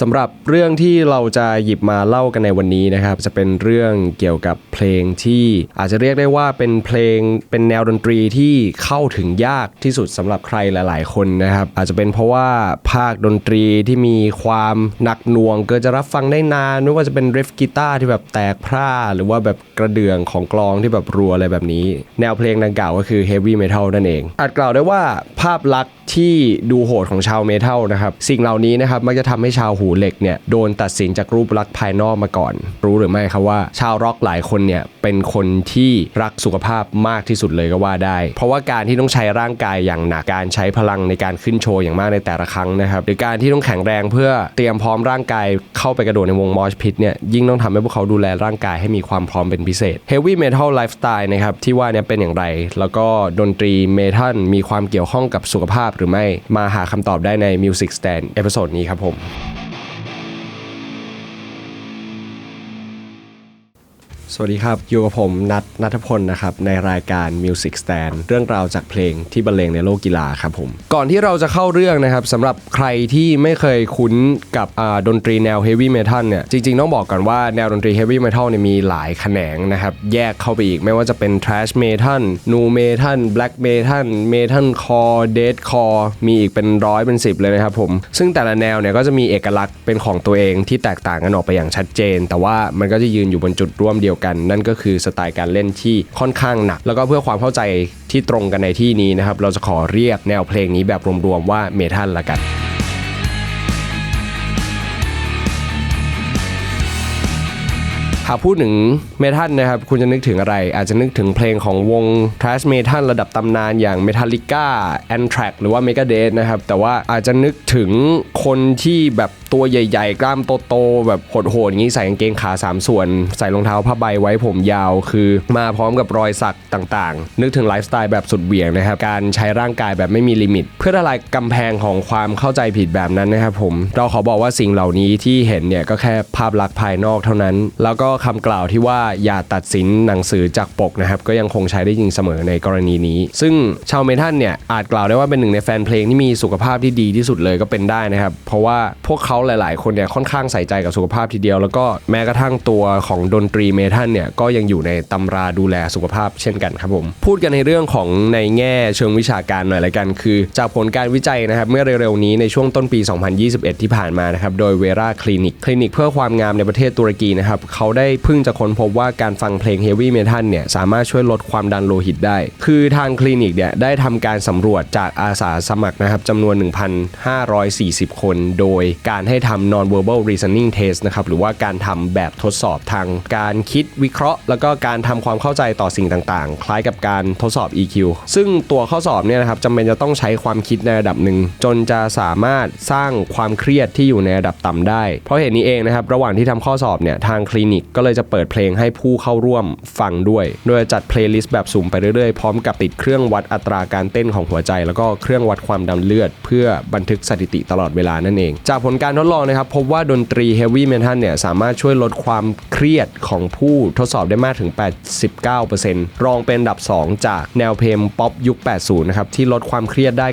สำหรับเรื่องที่เราจะหยิบมาเล่ากันในวันนี้นะครับ จะเป็นเรื่องเกี่ยวกับเพลงที่อาจจะเรียกได้ว่าเป็นเพลงเป็นแนวดนตรีที่เข้าถึงยากที่สุดสำหรับใครหลาย ๆ คนนะครับ อาจจะเป็นเพราะว่าภาคดนตรีที่มีความหนักหน่วง เกินจะรับฟังได้นานไม่ว่าจะเป็นริฟกีตาร์ที่แบบแตกพร่าหรือว่าแบบกระเดื่องของกลองที่แบบรัวอะไรแบบนี้ แนวเพลงดังกล่าวก็คือ heavy metal นั่นเอง อาจกล่าวได้ว่าภาพลักษณ์ที่ดูโหดของชาวเมทัลนะครับสิ่งเหล่านี้นะครับมักจะทำให้ชาวหูเหล็กเนี่ยโดนตัดสินจากรูปลักษณ์ภายนอกมาก่อน รู้หรือไม่ครับว่า ชาวร็อกหลายคนเนี่ยเป็นคนที่รักสุขภาพมากที่สุดเลยก็ว่าได้ เพราะว่าการที่ต้องใช้ร่างกายอย่างหนักการใช้พลังในการขึ้นโชว์อย่างมากในแต่ละครั้งนะครับหรือการที่ต้องแข็งแรงเพื่อเตรียมพร้อมร่างกายเข้าไปกระโดดในวงมอชพิทเนี่ยยิ่งต้องทำให้พวกเขาดูแลร่างกายให้มีความพร้อมเป็นพิเศษ Heavy Metal Lifestyle นะครับที่ว่าเนี่ยเป็นอย่างไร แล้วก็ดนตรีเมทัลมีความเกี่ยวข้องกับสุขภาพหรือไม่มาหาคำตอบได้ใน Music Stand เอพิโซดนี้ครับผม สวัสดีครับ อยู่กับผมนัทนัทพลนะครับ ในรายการ Music Stand เรื่องราวจากเพลงที่บรรเลงในโลกกีฬาครับผม ก่อนที่เราจะเข้าเรื่องนะครับสำหรับใครที่ไม่เคยคุ้นกับดนตรีแนว Heavy Metal เนี่ย จริง ๆ ต้องบอกก่อนว่าแนวดนตรี Heavy Metal เนี่ยมีหลายแขนงนะครับ แยกเข้าไปอีกไม่ว่าจะเป็น Thrash Metal Nu Metal Black Metal Metal Core Dead Core มีอีกเป็นร้อยเป็นสิบเลยนะครับผม ซึ่งแต่ละแนวเนี่ยก็จะมีเอกลักษณ์เป็นของตัวเองที่แตกต่างกันออกไปอย่างชัดเจน แต่ว่ามันก็จะยืนอยู่บนจุดร่วมเดียวกัน นั่นก็คือสไตล์การเล่นที่ค่อนข้างหนัก แล้วก็เพื่อความเข้าใจที่ตรงกันในที่นี้นะครับ เราจะขอเรียกแนวเพลงนี้แบบรวมๆว่าเมทัลละกัน หากพูดถึงเมทัลนะครับ คุณจะนึกถึงอะไร อาจจะนึกถึงเพลงของวง thrash metal ระดับตำนานอย่าง Metallica a n t r a x หรือว่า Megadeth นะครับ แต่ว่าอาจจะนึกถึงคนที่แบบตัวใหญ่ๆ กล้ามโตๆแบบโหดๆอย่างนี้ใส่กางเกงขา 3 ส่วน ใส่รองเท้าผ้าใบไว้ผมยาวคือมาพร้อมกับรอยสักต่างๆ นึกถึงไลฟ์สไตล์แบบสุดเหวี่ยงนะครับ การใช้ร่างกายแบบไม่มีลิมิต เพื่อละลายกำแพงของความเข้าใจผิดแบบนั้นนะครับผม เราขอบอกว่าสิ่งเหล่านี้ที่เห็นเนี่ยก็แค่ภาพลักษณ์ภายนอกเท่านั้น แล้วก็คำกล่าวที่ว่าอย่าตัดสินหนังสือจากปกนะครับก็ยังคงใช้ได้จริงเสมอในกรณีนี้ ซึ่งชาวเมทัลเนี่ยอาจกล่าวได้ว่าเป็นหนึ่งในแฟนเพลงที่มีสุขภาพที่ดีที่สุดเลยก็เป็นได้นะครับ เพราะว่าพวกเขาหลาย ๆ คนเนี่ยค่อนข้างใส่ใจกับสุขภาพทีเดียว แล้วก็แม้กระทั่งตัวของดนตรีเมทัลเนี่ยก็ยังอยู่ในตำราดูแลสุขภาพเช่นกันครับผม พูดกันในเรื่องของในแง่เชิงวิชาการหน่อยละกัน คือ จากผลการวิจัยนะครับเมื่อเร็ว ๆ นี้ในช่วงต้นปี 2021 ที่ผ่านมานะครับโดยเวราคลินิกคลินิกเพื่อความงามในประเทศตุรกีนะครับเขาได้เพิ่งจะค้นพบว่าการฟังเพลงเฮฟวี่เมทัลเนี่ยสามารถช่วยลดความดันโลหิตได้ คือทางคลินิกเนี่ยได้ทำการสำรวจจากอาสาสมัครนะครับจำนวน 1,540 คน โดยการให้ทำ non-verbal reasoning test นะครับหรือว่าการทำแบบทดสอบทางการคิดวิเคราะห์ แล้วก็การทำความเข้าใจต่อสิ่งต่างๆ คล้ายกับการทดสอบ EQ ซึ่งตัวข้อสอบเนี่ยนะครับจำเป็นจะต้องใช้ความคิดในระดับหนึ่ง จนจะสามารถสร้างความเครียดที่อยู่ในระดับต่ำได้ เพราะเหตุนี้เองนะครับระหว่างที่ทำข้อสอบเนี่ยทางคลินิกก็็เลยจะเปิดเพลงให้ผู้เข้าร่วมฟังด้วย โดยจัดเพลย์ลิสต์แบบสุ่มไปเรื่อยๆ พร้อมกับติดเครื่องวัดอัตราการเต้นของหัวใจ แล้วก็เครื่องวัดความดันเลือด เพื่อบันทึกสถิติตลอดเวลานั่นเอง จากผลการทดลองนะครับ พบว่าดนตรีเฮฟวี่เมทัลเนี่ยสามารถช่วยลดความเครียดของผู้ทดสอบได้มากถึง 89%รองเป็นอันดับ 2 จากแนวเพลงป๊อปยุค 80 นะครับที่ลดความเครียดได้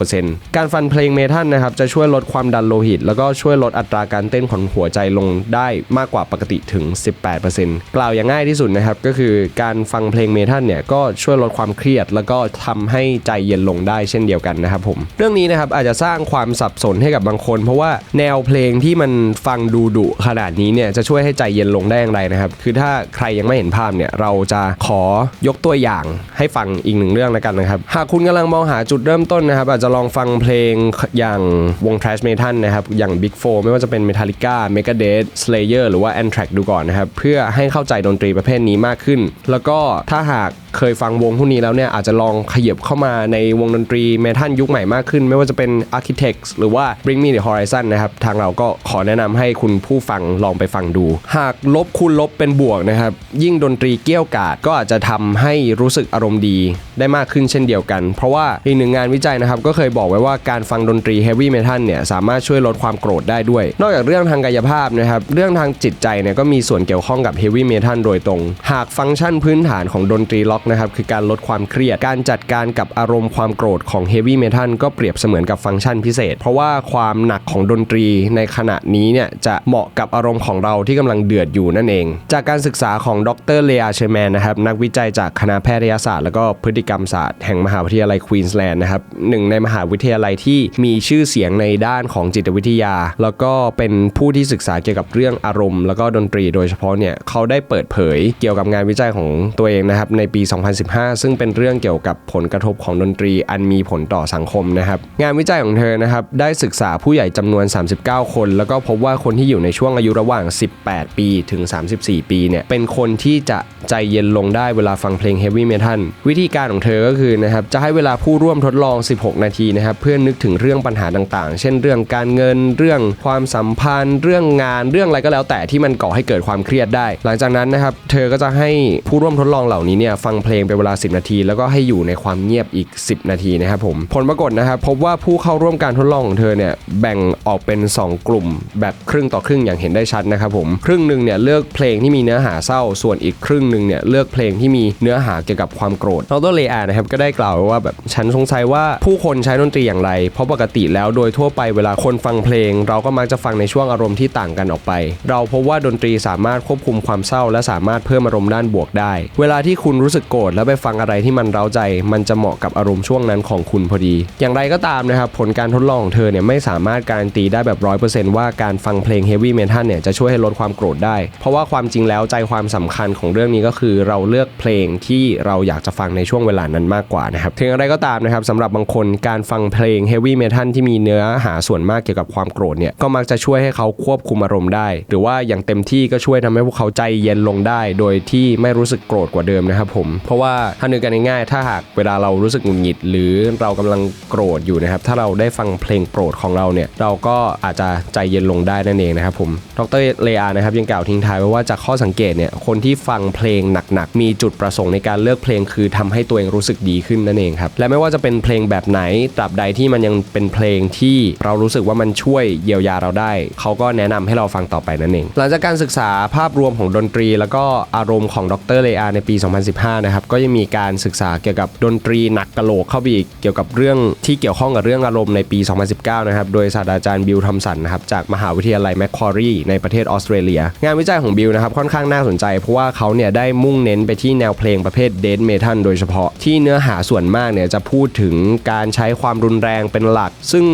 96%การฟังเพลงเมทัลนะครับจะช่วยลดความดันโลหิต แล้วก็ช่วยลดอัตราการเต้นของหัวใจลงได้มากกว่าปกติถึง18%กล่าวอย่างง่ายที่สุดนะครับ ก็คือการฟังเพลงเมทัลเนี่ยก็ช่วยลดความเครียด แล้วก็ทำให้ใจเย็นลงได้เช่นเดียวกันนะครับผม เรื่องนี้นะครับอาจจะสร้างความสับสนให้กับบางคน เพราะว่าแนวเพลงที่มันฟังดูดุขนาดนี้เนี่ยจะช่วยให้ใจเย็นลงได้อย่างไรนะครับ คือถ้าใครยังไม่เห็นภาพเนี่ยเราจะขอยกตัวอย่างให้ฟังอีกหนึ่งเรื่องแล้วกันนะครับ หากคุณกำลังมองหาจุดเริ่มต้นนะครับ อาจจะลองฟังเพลงอย่างวง Trash Metal นะครับอย่าง Big Four ไม่ว่าจะเป็น Metallica Megadeth Slayer หรือว่า Anthrax ดูก่อนนะครับเพื่อให้เข้าใจดนตรีประเภทนี้มากขึ้น แล้วก็ถ้าหากเคยฟังวงพวกนี้แล้วเนี่ยอาจจะลองขยับเข้ามาในวงดนตรีเมทัลยุคใหม่มากขึ้น ไม่ว่าจะเป็น Architects หรือว่า Bring Me the Horizon นะครับ ทางเราก็ขอแนะนำให้คุณผู้ฟังลองไปฟังดู หากลบคูณลบเป็นบวกนะครับ ยิ่งดนตรีเกี้ยวกาดก็อาจจะทำให้รู้สึกอารมณ์ดีได้มากขึ้นเช่นเดียวกัน เพราะว่าอีกหนึ่งงานวิจัยนะครับก็เคยบอกไว้ว่าการฟังดนตรีเฮฟวี่เมทัลเนี่ยสามารถช่วยลดความโกรธได้ด้วย นอกจากเรื่องทางกายภาพนะครับเรื่องทางจิตใจเนี่ยก็มีส่วนวนเกี่ยวข้องกับเฮฟวี่เมทัลโดยตรง หากฟังก์ชันพื้นฐานของดนตรีล็อกนะครับคือการลดความเครียด การจัดการกับอารมณ์ความโกรธของเฮฟวี่เมทัลก็เปรียบเสมือนกับฟังก์ชันพิเศษ เพราะว่าความหนักของดนตรีในขณะนี้เนี่ยจะเหมาะกับอารมณ์ของเราที่กำลังเดือดอยู่นั่นเอง จากการศึกษาของดรเลอาเชแมนนะครับนักวิจัยจากคณะแพทยศาสตร์ และก็พฤติกรรมศาสตร์แห่งมหาวิทยาลัยควีนสแลนด์นะครับหนึ่งในมหาวิทยาลัยที่มีชื่อเสียงในด้านของจิตวิทยา แล้วก็เป็นผู้ที่ศึกษาเกี่ยวกับเรื่องอารมณ์ แล้วก็ดนตรีโดยเฉพาะเนี่ยเขาได้เปิดเผยเกี่ยวกับงานวิจัยของตัวเองนะครับในปี 2015 ซึ่งเป็นเรื่องเกี่ยวกับผลกระทบของดนตรีอันมีผลต่อสังคมนะครับงานวิจัยของเธอนะครับได้ศึกษาผู้ใหญ่จำนวน 39 คน แล้วก็พบว่าคนที่อยู่ในช่วงอายุระหว่าง 18 ปีถึง 34 ปีเนี่ยเป็นคนที่จะใจเย็นลงได้เวลาฟังเพลงเฮฟวี่เมทัลวิธีการของเธอก็คือนะครับจะให้เวลาผู้ร่วมทดลอง 16 นาทีนะครับเพื่อนึกถึงเรื่องปัญหาต่างๆ เช่นเรื่องการเงินเรื่องความสัมพันธ์ เรื่องงานเรื่องอะไรก็แล้วแต่ที่มันก่อให้เกิดความเครียดได้ หลังจากนั้นนะครับเธอก็จะให้ผู้ร่วมทดลองเหล่านี้เนี่ยฟังเพลงเป็นเวลา 10 นาที แล้วก็ให้อยู่ในความเงียบอีก 10 นาทีนะครับผมผลปรากฏนะครับพบว่าผู้เข้าร่วมการทดลองของเธอเนี่ยแบ่งออกเป็น 2 กลุ่ม แบบครึ่งต่อครึ่งอย่างเห็นได้ชัดนะครับผมครึ่งหนึ่งเนี่ยเลือกเพลงที่มีเนื้อหาเศร้าส่วนอีกครึ่งหนึ่งเนี่ยเลือกเพลงที่มีเนื้อหาเกี่ยวกับความโกรธดรเลอานะครับก็ได้กล่าวไว้ว่าแบบฉันสงสัยว่าผู้คนใช้ดนตรีอย่างไร เพราะปกติแล้วโดยทั่วไปเวลาคนฟังเพลง เราก็มักจะฟังในช่วงอารมณ์ที่ต่างกันออกไป เราพบว่าดนตรีสามารถควบคุมความเศร้า และสามารถเพิ่มอารมณ์ด้านบวกได้ เวลาที่คุณรู้สึกโกรธแล้วไปฟังอะไรที่มันเร้าใจ มันจะเหมาะกับอารมณ์ช่วงนั้นของคุณพอดี อย่างไรก็ตามนะครับผลการทดลองของเธอเนี่ยไม่สามารถการันตีได้แบบร้อยเปอร์เซนต์ว่าการฟังเพลงเฮฟวี่เมทัลเนี่ยจะช่วยให้ลดความโกรธได้ เพราะว่าความจริงแล้วใจความสำคัญของเรื่องนี้ก็คือเราเลือกเพลงที่เราอยากจะฟังในช่วงเวลานั้นมากกว่านะครับถึงอะไรก็ตามนะครับสำหรับบางคนการฟังเพลงเฮฟวี่เมทัลที่มีเนื้อหาส่วนมากเกี่ยวกับความโกรธเนี่ยก็มักจะช่วยให้เขาควบคุมอารมณ์ได้ หรือว่าอย่างเต็มที่ก็ช่วยทำให้พวกเขาใจเย็นลงได้ โดยที่ไม่รู้สึกโกรธกว่าเดิมนะครับผม เพราะว่าถ้านึกกันง่ายๆถ้าหากเวลาเรารู้สึกหงุดหงิด หรือเรากำลังโกรธอยู่นะครับ ถ้าเราได้ฟังเพลงโปรดของเราเนี่ย เราก็อาจจะใจเย็นลงได้นั่นเองนะครับผม ดรเลอานะครับยังกล่าวทิ้งท้ายไว้ว่าจากข้อสังเกตเนี่ย คนที่ฟังเพลงหนักๆ มีจุดประสงค์ในการเลือกเพลงคือทำให้ตัวเองรู้สึกดีขึ้นนั่นเองครับ และไม่ว่าจะเป็นเพลงแบบไหน ตราบใดที่มันยังเป็นเพลงที่เรารู้สึกว่ามันช่วยเยียวยาเราได้ เขาก็แนะนำให้เราฟังต่อไปนั่นเอง หลังจากการศึกษาภาพรวมของดนตรี แล้วก็อารมณ์ของดรเลอาในปี 2015 นะครับ ก็ยังมีการศึกษาเกี่ยวกับดนตรีหนักกะโหลกเข้าไปอีกเกี่ยวกับเรื่องที่เกี่ยวข้องกับเรื่องอารมณ์ในปี 2019 นะครับ โดยศาสตราจารย์บิลทอมสันนะครับจากมหาวิทยาลัยแมคควอรีในประเทศออสเตรเลีย งานวิจัยของบิลนะครับค่อนข้างน่าสนใจ เพราะว่าเขาเนี่ยได้มุ่งเน้นไปที่แนวเพลงประเภทเดนเมทัลโดยเฉพาะที่เนื้อหาส่วนมากเนี่ยจะพูดถึงการใช้ความรุนแรงเป็นหลัก ซึ่ง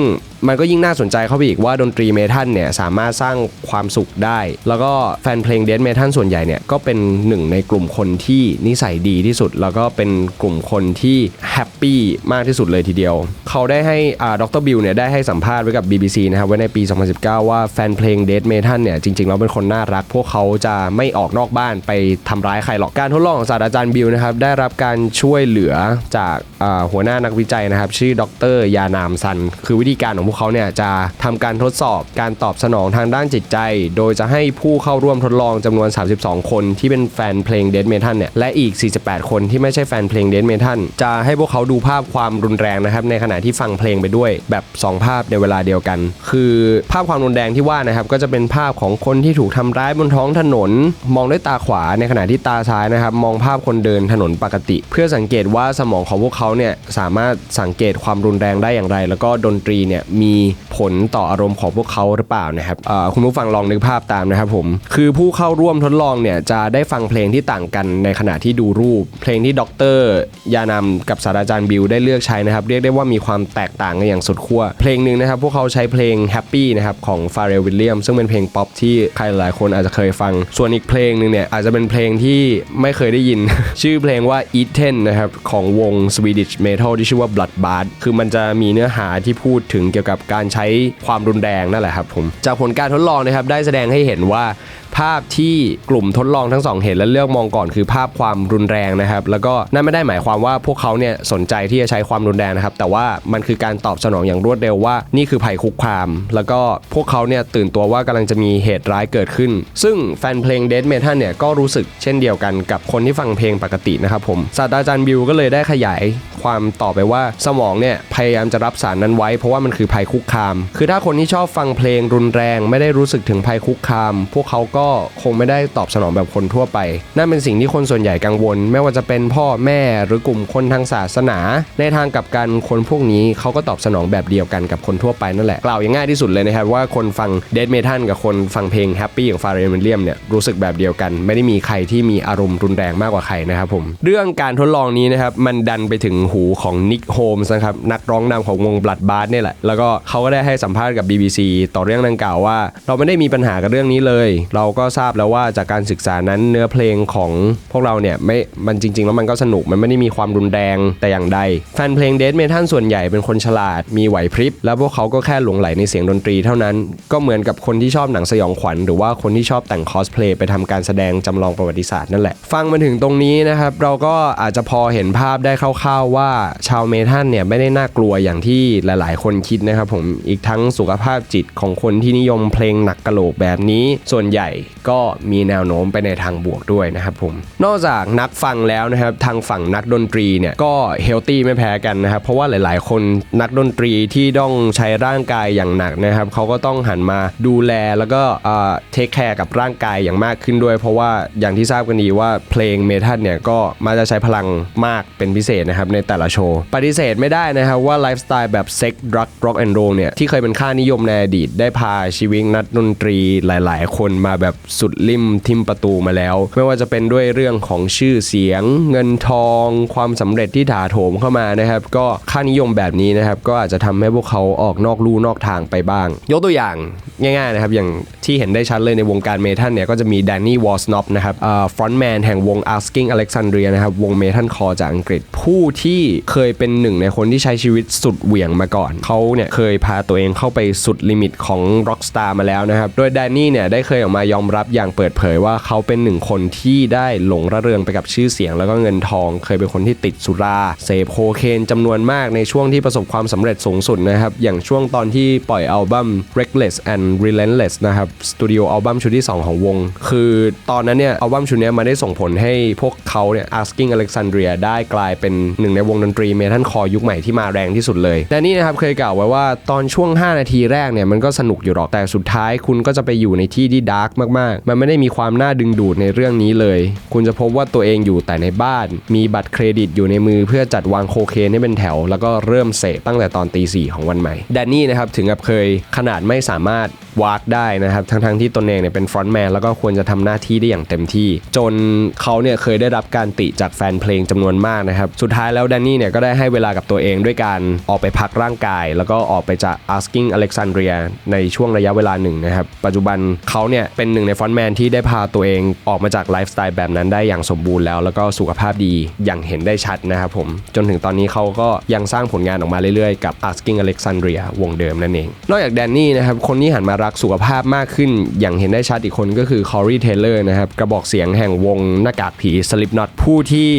มันก็ยิ่งน่าสนใจเข้าไปอีกว่าดนตรีเมทัลเนี่ยสามารถสร้างความสุขได้ แล้วก็แฟนเพลงเดนเมทัลส่วนใหญ่เนี่ยก็เป็นหนึ่งในกลุ่มคนที่นิสัยดีที่สุด แล้วก็เป็นกลุ่มคนที่แฮปปี้มากที่สุดเลยทีเดียว เขาได้ให้อ่าดรบิลเนี่ยได้ให้สัมภาษณ์ไว้กับ BBC นะครับไว้ในปี 2019 ว่าแฟนเพลงเดนเมทัลเนี่ยจริงๆแล้วเป็นคนน่ารัก พวกเขาจะไม่ออกนอกบ้านไปทำร้ายใครหรอกการทดลองของศาสตราจารย์บิลนะครับได้รับการช่วยเหลือจากหัวหน้านักวิจัยนะครับชื่อดรยานามซัน คือวิธีการของพวกเขาเนี่ยจะทำการทดสอบการตอบสนองทางด้านจิตใจ โดยจะให้ผู้เข้าร่วมทดลองจำนวน 32 คนที่เป็นแฟนเพลงเดนเมทัลเนี่ยและอีก 48 คนที่ไม่ใช่แฟนเพลงเดนเมทัลจะให้พวกเขาดูภาพความรุนแรงนะครับในขณะที่ฟังเพลงไปด้วยแบบ 2 ภาพในเวลาเดียวกัน คือภาพความรุนแรงที่ว่านะครับก็จะเป็นภาพของคนที่ถูกทำร้ายบนท้องถนน มองด้วยตาขวาในขณะที่ตาซ้ายนะครับมองภาพคนเดินถนนปกติ เพื่อสังเกตว่าสมองของพวกเขาเนี่ยสามารถสังเกตความรุนแรงได้อย่างไร แล้วก็ดนตรีเนี่ยมีผลต่ออารมณ์ของพวกเขาหรือเปล่านะครับคุณผู้ฟังลองนึกภาพตามนะครับผมคือผู้เข้าร่วมทดลองเนี่ยจะได้ฟังเพลงที่ต่างกันในขณะที่ดูรูป เพลงที่ดรยานำกับศาสตราจารย์บิลได้เลือกใช้นะครับ เรียกได้ว่ามีความแตกต่างกันอย่างสุดขั้วเพลงหนึ่งนะครับ พวกเขาใช้เพลง Happy นะครับของฟาเรลวิลเลียมซึ่งเป็นเพลงป๊อปที่ใครหลายคนอาจจะเคยฟัง ส่วนอีกเพลงหนึ่งเนี่ยอาจจะเป็นเพลงที่ไม่เคยได้ยิน ชื่อเพลงว่า Eaten นะครับของวง Swedish Metal ที่ชื่อว่า Bloodbath คือมันจะมีเนื้อหาที่พูดถึงเกี่ยวกับการใช้ความรุนแรงนั่นแหละครับผมจากผลการทดลองนะครับได้แสดงให้เห็นว่า ภาพที่กลุ่มทดลองทั้งสองเห็นและเลือกมองก่อนคือภาพความรุนแรงนะครับ แล้วก็นั่นไม่ได้หมายความว่าพวกเขาเนี่ยสนใจที่จะใช้ความรุนแรงนะครับ แต่ว่ามันคือการตอบสนองอย่างรวดเร็วว่า นี่คือภัยคุกคาม แล้วก็พวกเขาเนี่ยตื่นตัวว่ากำลังจะมีเหตุร้ายเกิดขึ้น ซึ่งแฟนเพลงเด d เมทัลเนี่ยก็รู้สึกเช่นเดียวกันกับคนที่ฟังเพลงปกตินะครับผมศาสตราจารย์บิวก็เลยได้ขยายความต่อไปว่าสมองเนี่ยพยายามจะรับสารนั้นไว้ เพราะว่ามันคือภัยคุกคาม คือถ้าคนที่ชอบฟังเพลงรุนแรง ไม่ได้รู้สึกถึงภัยคุกคาม พวกเขาก็ก็คงไม่ได้ตอบสนองแบบคนทั่วไป นั่นเป็นสิ่งที่คนส่วนใหญ่กังวล ไม่ว่าจะเป็นพ่อแม่หรือกลุ่มคนทางศาสนา ในทางกลับกันคนพวกนี้เขาก็ตอบสนองแบบเดียวกันกับคนทั่วไปนั่นแหละกล่าวอย่างง่ายที่สุดเลยนะครับว่าคนฟังเด d เมทัลกับคนฟังเพลงแฮปปี้ของฟาเรนวิลเลียมเนี่ยรู้สึกแบบเดียวกัน ไม่ได้มีใครที่มีอารมณ์รุนแรงมากกว่าใครนะครับผมเรื่องการทดลองนี้นะครับมันดันไปถึงหูของนิกโฮมส์นะครับนักร้องนำของวง Blood b a t เนี่ยแหละแล้วก็เขาก็ได้ให้สัมภาษณ์กับ BBC ต่อเรื่องดังกล่าวว่า เราไม่ได้มีปัญหากับเรื่องนี้เลย เราก็ทราบแล้วว่าจากการศึกษานั้นเนื้อเพลงของพวกเราเนี่ยไม่มันจริง ๆ แล้วมันก็สนุกมันไม่ได้มีความรุนแรงแต่อย่างใด แฟนเพลงเด d เมทัลส่วนใหญ่เป็นคนฉลาดมีไหวพริบ แล้วพวกเขาก็แค่หลงไหลในเสียงดนตรีเท่านั้นก็เหมือนกับคนที่ชอบหนังสยองขวัญหรือว่าคนที่ชอบแต่งคอสเพลย์ไปทำการแสดงจำลองประวัติศาสตร์นั่นแหละ ฟังมาถึงตรงนี้นะครับเราก็อาจจะพอเห็นภาพได้คร่าวๆว่าชาวเมทัลเนี่ยไม่ได้น่ากลัวอย่างที่หลายๆ คนคิดนะครับผมอีกทั้งสุขภาพจิตของคนที่นิยมเพลงหนักกะโหลกแบบนี้ส่วนใหญ่ก็มีแนวโน้มไปในทางบวกด้วยนะครับผม นอกจากนักฟังแล้วนะครับทางฝั่งนักดนตรีเนี่ยก็เฮลตี้ไม่แพ้กันนะครับเพราะว่าหลาย ๆ คนนักดนตรีที่ต้องใช้ร่างกายอย่างหนักนะครับเขาก็ต้องหันมาดูแลแล้วก็เทคแคร์กับร่างกายอย่างมากขึ้นด้วย เพราะว่าอย่างที่ทราบกันดีว่าเพลงเมทัลเนี่ยก็มาจะใช้พลังมากเป็นพิเศษนะครับในแต่ละโชว์ปฏิเสธไม่ได้นะครับว่าไลฟ์สไตล์แบบเซ็กดรักร็อกแอนด์โรเนี่ยที่เคยเป็นค่านิยมในอดีตได้พาชีวิตนักดนตรีหลาย ๆ คนมาแแบบสุดริมทิมประตูมาแล้ว ไม่ว่าจะเป็นด้วยเรื่องของชื่อเสียง เงินทอง ความสำเร็จที่ถาโถมเข้ามานะครับ ก็ค่านิยมแบบนี้นะครับ ก็อาจจะทำให้พวกเขาออกนอกลู่นอกทางไปบ้าง ยกตัวอย่างง่ายๆนะครับ อย่างที่เห็นได้ชัดเลยในวงการเมทัลเนี่ยก็จะมีแดนนี่วอลสโนปนะครับฟรอนต์แมนแห่งวง Asking Alexandria นะครับ วงเมทัลคอจากอังกฤษผู้ที่เคยเป็นหนึ่งในคนที่ใช้ชีวิตสุดเหวี่ยงมาก่อน เขาเนี่ยเคยพาตัวเองเข้าไปสุดลิมิตของร็อกสตาร์มาแล้วนะครับ โดยแดนนี่เนี่ยได้เคยออกมายอมรับอย่างเปิดเผยว่าเขาเป็นหนึ่งคนที่ได้หลงระเริงไปกับชื่อเสียงแล้วก็เงินทอง เคยเป็นคนที่ติดสุราเสพโคเคนจำนวนมากในช่วงที่ประสบความสำเร็จสูงสุดนะครับ อย่างช่วงตอนที่ปล่อยอัลบั้ม Reckless and Relentless นะครับสตูดิโออัลบั้มชุดที่ 2 ของวง คือตอนนั้นเนี่ยอัลบั้มชุดนี้มาได้ส่งผลให้พวกเขาเนี่ย Asking Alexandria ได้กลายเป็นหนึ่งในวงดนตรีเมทัลคอยุคใหม่ที่มาแรงที่สุดเลย แต่นี่นะครับเคยกล่าวไว้ว่าตอนช่วง 5 นาทีแรกเนี่ยมันก็สนุกอยู่หรอกแต่สุดท้ายคุณก็จะไปอยู่ในที่ที่ดาร์กมากๆ มันไม่ได้มีความน่าดึงดูดในเรื่องนี้เลย คุณจะพบว่าตัวเองอยู่แต่ในบ้าน มีบัตรเครดิตอยู่ในมือเพื่อจัดวางโคเคนให้เป็นแถว แล้วก็เริ่มเสพตั้งแต่ตอนตีสี่ของวันใหม่แดนนี่นะครับถึงกับเคยขนาดไม่สามารถวากได้นะครับทั้งๆทที่ตนเองเนี่ยเป็นฟรอนต์แมนแล้วก็ควรจะทำหน้าที่ได้อย่างเต็มที่ จนเขาเนี่ยเคยได้รับการติจากแฟนเพลงจำนวนมากนะครับสุดท้ายแล้วแดนนี่เนี่ยก็ได้ให้เวลากับตัวเองด้วยการออกไปพักร่างกาย แล้วก็ออกไปจาก Asking Alexandria ในช่วงระยะเวลาหนึ่งนะครับปัจจุบันเขาเนี่ยเป็นหนึ่งในฟอนต์แมนที่ได้พาตัวเองออกมาจากไลฟ์สไตล์แบบนั้นได้อย่างสมบูรณ์แล้ว แล้วก็สุขภาพดีอย่างเห็นได้ชัดนะครับผม จนถึงตอนนี้เขาก็ยังสร้างผลงานออกมาเรื่อยๆ กับ Asking Alexandria วงเดิมนั่นเอง นอกจากแดนนี่นะครับ คนที่หันมารักสุขภาพมากขึ้น อย่างเห็นได้ชัดอีกคนก็คือคอรีเทเลอร์นะครับกระบอกเสียงแห่งวงหน้ากากผีสลิปน็อตผู้ที่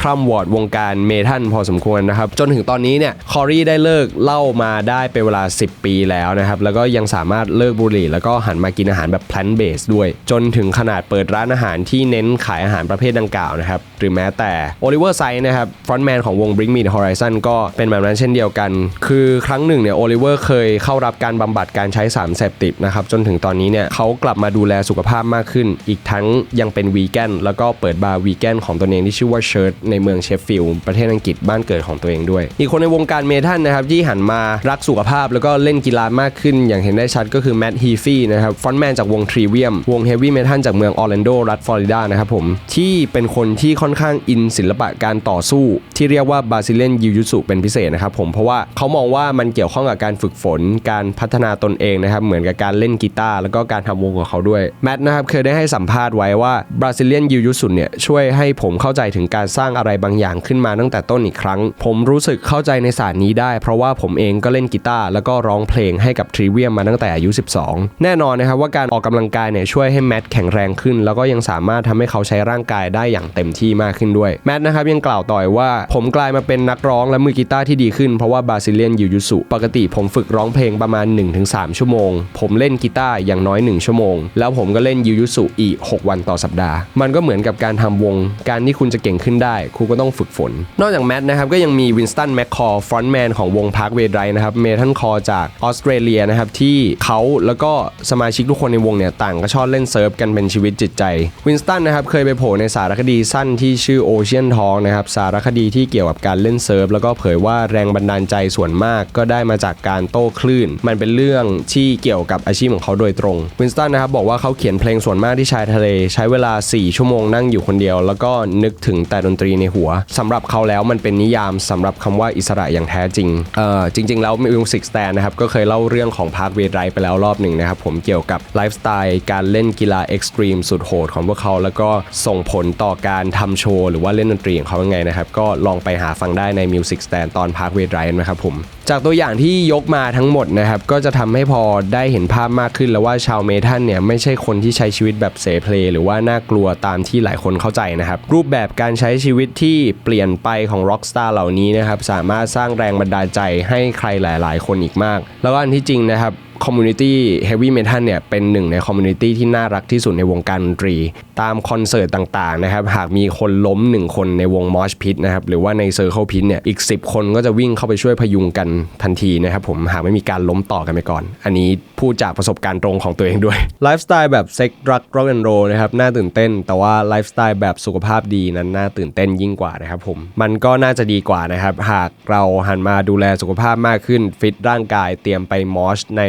คร่ำวอร์ดวงการเมทัลพอสมควรนะครับจนถึงตอนนี้เนี่ยคอรีได้เลิกเล่ามาได้เป็นเวลา 10 ปีแล้วนะครับแล้วก็ยังสามารถเลิกบุหรี่ แล้วก็หันมากินอาหารแบบแพลนเบสด้วย จนถึงขนาดเปิดร้านอาหารที่เน้นขายอาหารประเภทดังกล่าวนะครับ หรือแม้แต่โอลิเวอร์ไซนะครับฟรอนต์แมนของวง Bring Me the Horizon ก็เป็นแบบนั้นเช่นเดียวกัน คือครั้งหนึ่งเนี่ยโอลิเวอร์เคยเข้ารับการบำบัดการใช้สารเสพติดนะครับจนถึงตอนนี้เนี่ยเขากลับมาดูแลสุขภาพมากขึ้น อีกทั้งยังเป็นวีแกนแล้วก็เปิดบาร์วีแกนของตัวเองที่ชื่อว่าเชิร์ตในเมืองเชฟฟิลด์ประเทศอังกฤษบ้านเกิดของตัวเองด้วย อีกคนในวงการเมทัลนะครับที่หันมารักสุขภาพแล้วก็เล่นกีฬามากขึ้น อย่างเห็นได้ชัดก็คือแมดฮีฟี่นะครับฟอนแมนจากวงทรีเวียมวงเฮฟวี่เมทัลจากเมืองออร์แลนโดรัฐฟลอริดานะครับผม ที่เป็นคนที่ค่อนข้างอินศิลปะการต่อสู้ที่เรียกว่าบาซิเลียนยูยุสุเป็นพิเศษนะครับผมเพราะว่าเขามองว่ามันเกี่ยวข้องกับการฝึกฝนการพัฒนาตนเองนะครับเหมือนกับการเล่นกีตาร์แล้วก็การทำวงของเขาด้วยแมทนะครับเคยได้ให้สัมภาษณ์ไว้ว่าบราซิเลียนยูยุสุเนี่ยช่วยให้ผมเข้าใจถึงการสร้างอะไรบางอย่างขึ้นมาตั้งแต่ต้นอีกครั้ง ผมรู้สึกเข้าใจในศาสตร์นี้ได้ เพราะว่าผมเองก็เล่นกีตาร์แล้วก็ร้องเพลงให้กับทรีเวียมมาตั้งแต่อายุ 12 แน่นอนนะครับว่าการออกกำลังกายเนี่ยช่วยให้แมทแข็งแรงขึ้น แล้วก็ยังสามารถทำให้เขาใช้ร่างกายได้อย่างเต็มที่มากขึ้นด้วยแมทนะครับยังกล่าวต่อยว่า ผมกลายมาเป็นนักร้องและมือกีตาร์ที่ดีขึ้นเพราะว่าบาซิเลียนยูยุสุปกติผมฝึกร้องเพลงประมาณ 1-3 ชั่วโมง ผมเล่นกีตาร์อย่างน้อย 1 ชั่วโมง แล้วผมก็เล่นยูยุสุอีก 6 วันต่อสัปดาห์ มันก็เหมือนกับการทำวง การที่คุณจะเก่งขึ้นได้ คุณก็ต้องฝึกฝน นอกจากแมทนะครับก็ยังมีวินสตันแมคคอร์ฟรอนต์แมนของวงพาร์คเวดไรนะครับเมทัลคอร์จากออสเตรเลียนะครับที่เขาแล้วก็สมาชิกทุกคนในวงเนี่ยต่างก็ชอบเล่นเซิร์ฟกันเป็นชีวิตจิตใจ วินสตันนะครับเคยไปโผล่ในสารคดีสั้นที่ชื่อ Ocean Talk นะครับสารคดีที่เกี่ยวกับการเล่นเซิร์ฟแล้วก็เผยว่าแรงบันดาลใจส่วนมากก็ได้มาจากการโต้คลื่น มันเป็นเรื่องที่เกี่ยวกับอาชีพของเขาโดยตรง วินสตันนะครับบอกว่าเขาเขียนเพลงส่วนมากที่ชายทะเล ใช้เวลา 4 ชั่วโมงนั่งอยู่คนเดียว แล้วก็นึกถึงแต่ดนตรีในหัวสำหรับเขาแล้วมันเป็นนิยามสำหรับคำว่าอิสระอย่างแท้จริงเอ่อจริง ๆ แล้วมิวสิกสแตนนะครับก็เคยเล่าเรื่องของพาร์คเวดไรไปแล้วรอบหนึ่งนะครับผมเกี่ยวกับไลฟ์สไตล์การเล่นกีฬาเอ็กซ์ตรีมสุดโหดของพวกเขา แล้วก็ส่งผลต่อการทำโชว์ หรือว่าเล่นดนตรีของเขายังไงนะครับ ก็ลองไปหาฟังได้ในมิวสิกสแตนตอนพาร์คเวดไรนะครับผม จากตัวอย่างที่ยกมาทั้งหมดนะครับ ก็จะทำให้พอได้เห็นภาพมากขึ้นแล้วว่าชาวเมทัลเนี่ย ไม่ใช่คนที่ใช้ชีวิตแบบเสเพลหรือว่าน่ากลัวตามที่หลายคนเข้าใจนะครับ รูปแบบการใช้ชีวิตที่เปลี่ยนไปของร็อกสตาร์เหล่านี้นะครับสามารถสร้างแรงบันดาลใจให้ใครหลาย ๆ คนอีกมาก แล้วก็อันที่จริงนะครับ คอมมูนิตี้เฮฟวี่เมทัลเนี่ยเป็นหนึ่งในคอมมูนิตี้ที่น่ารักที่สุดในวงการดนตรี ตามคอนเสิร์ตต่างๆนะครับหากมีคนล้ม 1 คนในวงมอชพิทนะครับหรือว่าในเซอร์เคิลพิทเนี่ยอีก 10 คนก็จะวิ่งเข้าไปช่วยพยุงกันทันทีนะครับผมหากไม่มีการล้มต่อกันไปก่อน อันนี้พูดจากประสบการณ์ตรงของตัวเองด้วยไลฟ์สไตล์แบบเซ็กรักร็อกแอนด์โรนะครับน่าตื่นเต้น แต่ว่าไลฟ์สไตล์แบบสุขภาพดีนั้นน่าตื่นเต้นยิ่งกว่านะครับผมมันก็น่าจะดีกว่านะครับหากเราหันมาดูแลสุขภาพมากขึ้นฟิตร่างกายเตรียมไปมอชใน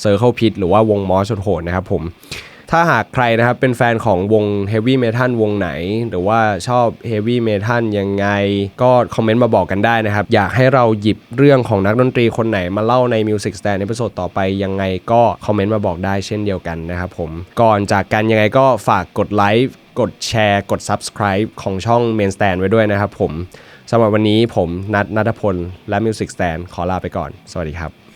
เซอร์เคิลพิทหรือว่าวงมอสโหดนะครับผมถ้าหากใครนะครับเป็นแฟนของวงเฮฟวี่เมทัลวงไหน หรือว่าชอบเฮฟวี่เมทัลยังไง ก็คอมเมนต์มาบอกกันได้นะครับ อยากให้เราหยิบเรื่องของนักดนตรีคนไหนมาเล่าใน Music Stand ในพิโซดต่อไปยังไงก็คอมเมนต์มาบอกได้เช่นเดียวกันนะครับผมก่อนจากกันยังไงก็ฝากกดไลค์กดแชร์ กด Subscribe ของช่อง Main Stand ไว้ด้วยนะครับผมสำหรับวันนี้ผมนัทนัทพลและ Music Stand ขอลาไปก่อน สวัสดีครับ